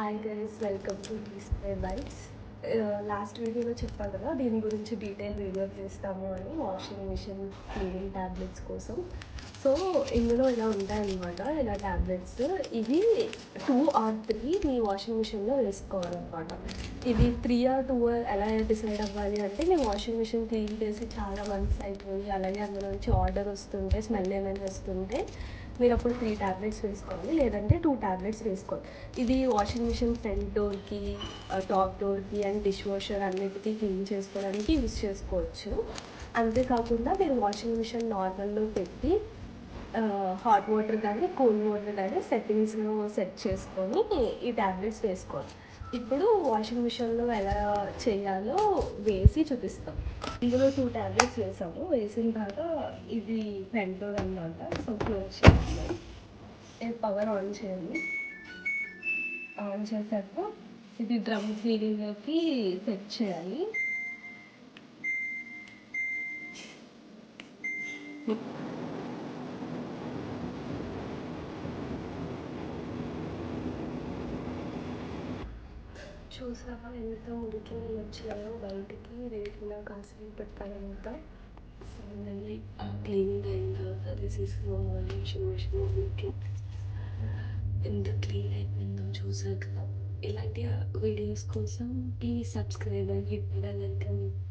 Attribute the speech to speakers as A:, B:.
A: Hi guys welcome to square bikes last వీడియోలో చెప్పాను కదా దీని గురించి డీటెయిల్ వీడియో చేస్తాము అని వాషింగ్ మిషన్ క్లీనింగ్ ట్యాబ్లెట్స్ కోసం. సో ఇందులో ఇలా ఉంటాయన్నమాట ఇలా ట్యాబ్లెట్స్ ఇవి టూ ఆర్ త్రీ మీ వాషింగ్ మిషన్లో వేసుకోవాలన్నమాట ఇది త్రీ ఆర్ టూ ఎలా డిసైడ్ అవ్వాలి అంటే నేను వాషింగ్ మిషన్ క్లీన్ చేసి చాలా మంత్స్ అయిపోయి అలాగే అందులో నుంచి ఆర్డర్ వస్తుంటే స్మెల్ ఏమైనా వస్తుంటే మీరు అప్పుడు త్రీ ట్యాబ్లెట్స్ వేసుకోవాలి లేదంటే టూ ట్యాబ్లెట్స్ వేసుకోవాలి ఇది వాషింగ్ మిషన్ ఫ్రంట్ డోర్కి టాప్ డోర్కి అండ్ డిష్ వాషర్ అన్నిటికీ క్లీన్ చేసుకోవడానికి యూస్ చేసుకోవచ్చు అంతేకాకుండా మీరు వాషింగ్ మిషన్ నార్మల్లో పెట్టి హాట్ వాటర్ కానీ కూల్ వాటర్ కానీ సెట్టింగ్స్లో సెట్ చేసుకొని ఈ ట్యాబ్లెట్స్ వేసుకోవాలి. ఇప్పుడు వాషింగ్ మిషన్లో ఎలా చేయాలో వేసి చూపిస్తాం. ఇందులో టూ ట్యాబ్లెట్స్ వేసాము. వేసిన తర్వాత ఇది పెంటోర్ అనమాట సో క్లోజ్ చేయాలి ఇది పవర్ ఆన్ చేయాలి ఆన్ చేశాక ఇది డ్రమ్ క్లీనింగ్కి సెట్ చేయాలి. చూసావా? ఎంత ఉడికి వచ్చాయో బయటికి. రేటిన కాసేపు పెట్టాలంత ఫైనల్లీ క్లీన్గా అయిన తర్వాత దిస్ ఇస్ వాషింగ్ మిషన్ ఎంత క్లీన్ అయిపోయిందో చూసాక. ఇలాంటి వీడియోస్ కోసం please subscribe and hit bell icon